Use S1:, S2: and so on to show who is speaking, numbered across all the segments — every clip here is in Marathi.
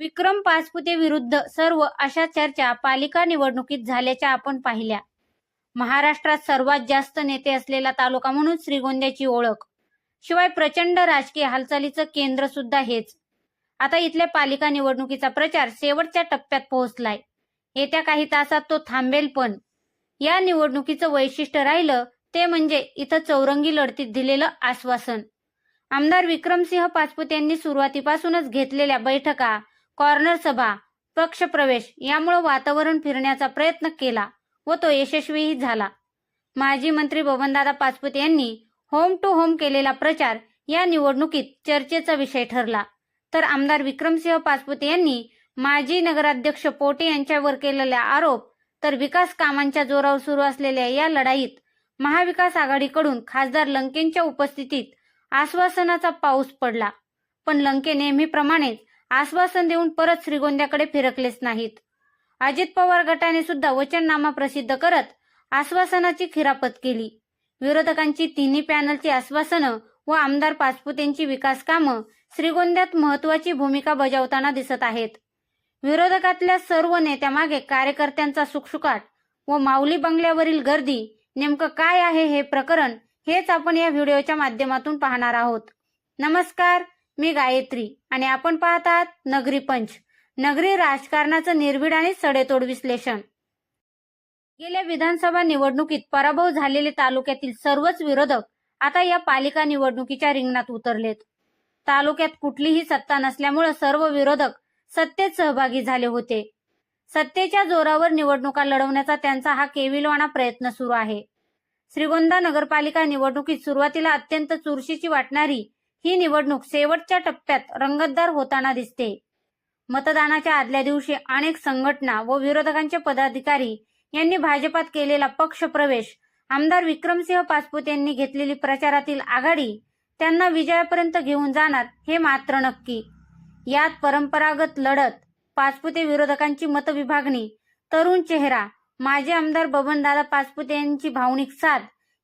S1: विक्रम पाचपुते विरुद्ध सर्व अशा चर्चा पालिका निवडणुकीत झाल्याच्या आपण पाहिल्या. महाराष्ट्रात सर्वात जास्त नेते असलेला तालुका म्हणून श्रीगोंद्याची ओळख. शिवाय प्रचंड राजकीय हालचालीचं केंद्र सुद्धा हेच. आता इथल्या पालिका निवडणुकीचा प्रचार शेवटच्या टप्प्यात पोहोचलाय. येत्या काही तासात तो थांबेल पण. या निवडणुकीचं वैशिष्ट्य राहिलं ते म्हणजे इथं चौरंगी लढतीत दिलेलं आश्वासन. आमदार विक्रमसिंह पाचपुत यांनी सुरुवातीपासूनच घेतलेल्या बैठका कॉर्नर सभा पक्षप्रवेश यामुळे वातावरण फिरण्याचा प्रयत्न केला व तो यशस्वीही झाला. माजी मंत्री बबनदादा पाचपुते यांनी होम टू होम केलेला प्रचार या निवडणुकीत चर्चेचा विषय ठरला. तर आमदार विक्रमसिंह पाचपुते यांनी माजी नगराध्यक्ष पोटे यांच्यावर केलेला आरोप तर विकास कामांच्या जोरावर सुरू असलेल्या या लढाईत महाविकास आघाडीकडून खासदार लंकेंच्या उपस्थितीत आश्वासनाचा पाऊस पडला. पण लंके नेहमीप्रमाणेच आश्वासन देऊन परत श्रीगोंद्याकडे फिरकलेच नाहीत. अजित पवार गटाने सुद्धा वचननामा प्रसिद्ध करत आश्वासनाची खिरापत केली. विरोधकांची तिन्ही पॅनलची आश्वासनं व आमदार पाचपुतेंची विकास कामं श्रीगोंद्यात महत्वाची भूमिका बजावताना दिसत आहेत. विरोधकातल्या सर्व नेत्यामागे कार्यकर्त्यांचा सुकसुकाट व माऊली बंगल्यावरील गर्दी नेमकं काय आहे हे प्रकरण हेच आपण या व्हिडिओच्या माध्यमातून पाहणार आहोत. नमस्कार मी गायत्री आणि आपण पाहत आहात नगरी पंच. नगरी राजकारणाचं निर्भीड आणि सडेतोड विश्लेषण. गेल्या विधानसभा निवडणुकीत पराभव झालेले तालुक्यातील सर्वच विरोधक आता या पालिका निवडणुकीच्या रिंगणात उतरलेत. तालुक्यात कुठलीही सत्ता नसल्यामुळे सर्व विरोधक सत्तेत सहभागी झाले होते. सत्तेच्या जोरावर निवडणुका लढवण्याचा त्यांचा हा केविलवाणा प्रयत्न सुरू आहे. श्रीगोंदा नगरपालिका निवडणुकीत सुरुवातीला अत्यंत चुरशीची वाटणारी ही निवडणूक शेवटच्या टप्प्यात रंगतदार होताना दिसते. मतदानाच्या आदल्या दिवशी अनेक संघटना व विरोधकांचे पदाधिकारी यांनी भाजपात केलेला पक्ष प्रवेश आमदार विक्रमसिंह पासपुत यांनी घेतलेली प्रचारातील आघाडी त्यांना विजयापर्यंत घेऊन जाणार हे मात्र नक्की. यात परंपरागत लढत पाचपुते विरोधकांची मतविभागणी तरुण चेहरा माजी आमदार बबनदादा पाचपुते यांची भावनिक साथ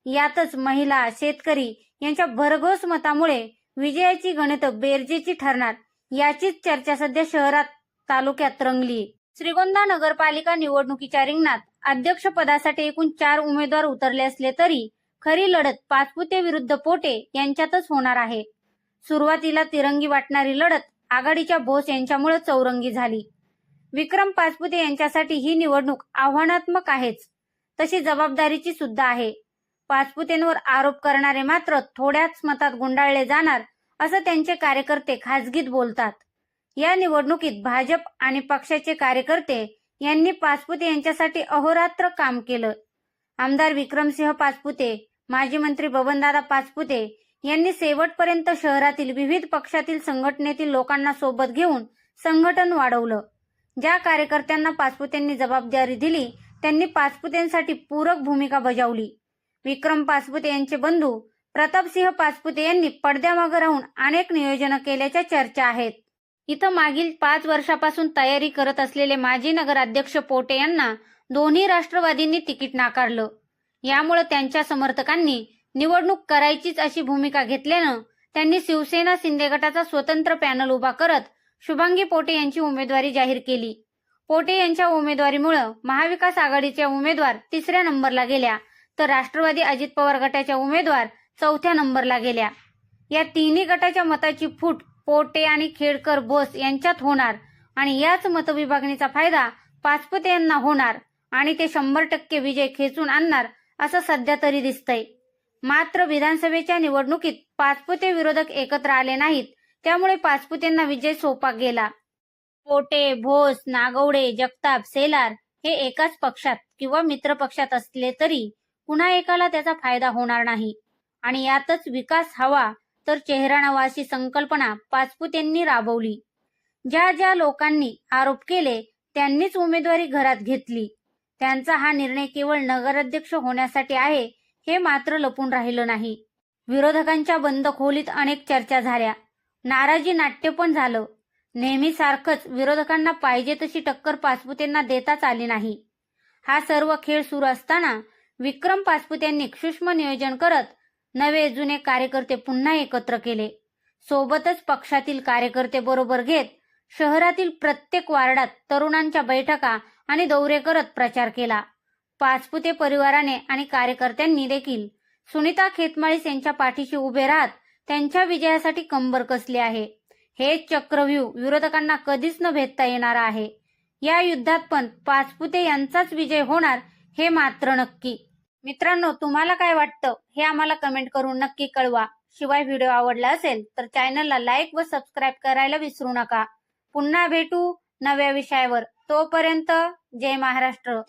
S1: यातच महिला शेतकरी यांच्या भरघोस मतामुळे विजयाची गणित बेरजेची ठरणार याचीच चर्चा सध्या शहरात तालुक्यात रंगली. श्रीगोंदा नगरपालिका निवडणुकीच्या रिंगणात अध्यक्षपदासाठी एकूण चार उमेदवार उतरले असले तरी खरी लढत पाचपुते विरुद्ध पोटे यांच्यातच होणार आहे. सुरुवातीला तिरंगी वाटणारी लढत आघाडीच्या बोस यांच्यामुळे चौरंगी झाली. विक्रम पाचपुते यांच्यासाठी ही निवडणूक आव्हानात्मक आहेच तशी जबाबदारीची सुद्धा आहे. पाचपुतेंवर आरोप करणारे मात्र थोड्याच मतात गुंडाळले जाणार असं त्यांचे कार्यकर्ते खासगीत बोलतात. या निवडणुकीत भाजप आणि पक्षाचे कार्यकर्ते यांनी पाचपुते यांच्यासाठी अहोरात्र काम केलं. आमदार विक्रमसिंह पाचपुते माजी मंत्री बबनदादा पाचपुते यांनी शेवटपर्यंत शहरातील विविध पक्षातील संघटनेतील लोकांना सोबत घेऊन संघटन वाढवलं. ज्या कार्यकर्त्यांना पाचपुतेंनी जबाबदारी दिली त्यांनी पाचपुतेंसाठी पूरक भूमिका बजावली. विक्रम पासपुते यांचे बंधू प्रतापसिंह पासपुते यांनी पडद्यामागे राहून अनेक नियोजन केल्याच्या चर्चा आहेत. इथं मागील पाच वर्षापासून तयारी करत असलेले माजी नगराध्यक्ष पोटे यांना दोन्ही राष्ट्रवादींनी तिकीट नाकारलं. यामुळे त्यांच्या समर्थकांनी निवडणूक करायचीच अशी भूमिका घेतल्यानं त्यांनी शिवसेना शिंदे गटाचा स्वतंत्र पॅनल उभा करत शुभांगी पोटे यांची उमेदवारी जाहीर केली. पोटे यांच्या उमेदवारीमुळे महाविकास आघाडीच्या उमेदवार तिसऱ्या नंबरला गेल्या. तर राष्ट्रवादी अजित पवार गटाच्या उमेदवार चौथ्या नंबरला गेल्या. या तिन्ही गटाच्या मताची फूट पोटे आणि खेडकर बोस यांच्यात होणार आणि याच मतविभागणीचा फायदा पाचपुते यांना होणार आणि ते शंभर टक्के विजय खेचून आणणार असं सध्या तरी दिसतंय. मात्र विधानसभेच्या निवडणुकीत पाचपुते विरोधक एकत्र आले नाहीत त्यामुळे पाचपुतेंना विजय सोपा गेला. पोटे भोस नागवडे जगताप सेलार हे एकाच पक्षात किंवा मित्र पक्षात असले तरी पुन्हा एकाला त्याचा फायदा होणार नाही. आणि यातच विकास हवा तर चेहरा नावाची संकल्पना पाचपूत यांनी राबवली. ज्या ज्या लोकांनी आरोप केले त्यांनीच उमेदवारी घरात घेतली. त्यांचा हा निर्णय केवळ नगराध्यक्ष होण्यासाठी आहे हे मात्र लपून राहिलं नाही. विरोधकांच्या बंद खोलीत अनेक चर्चा झाल्या. नाराजी नाट्य पण झालं. नेहमीसारखंच विरोधकांना पाहिजे तशी टक्कर पाचपुतेंना देताच आली नाही. हा सर्व खेळ सुरू असताना विक्रम पासपुत यांनी सूक्ष्म नियोजन करत नवे जुने कार्यकर्ते पुन्हा एकत्र केले. सोबतच पक्षातील कार्यकर्ते बरोबर घेत शहरातील प्रत्येक वार्डात तरुणांच्या बैठका आणि दौरे करत प्रचार केला. पाचपुते परिवाराने आणि कार्यकर्त्यांनी देखील सुनीता खेतमाळीस यांच्या पाठीशी उभे राहत त्यांच्या विजयासाठी कंबर कसली आहे. हे चक्रव्यूह विरोधकांना कधीच न भेदता येणार आहे. या युद्धात पण पाचपुते यांचाच विजय होणार हे मात्र नक्की. मित्रांनो तुम्हाला काय वाटतं? हे आम्हाला कमेंट करून नक्की कळवा. शिवाय व्हिडिओ आवडला असेल तर चॅनलला लाईक व सबस्क्राईब करायला विसरू नका. पुन्हा भेटू नव्या विषयावर. तोपर्यंत जय महाराष्ट्र.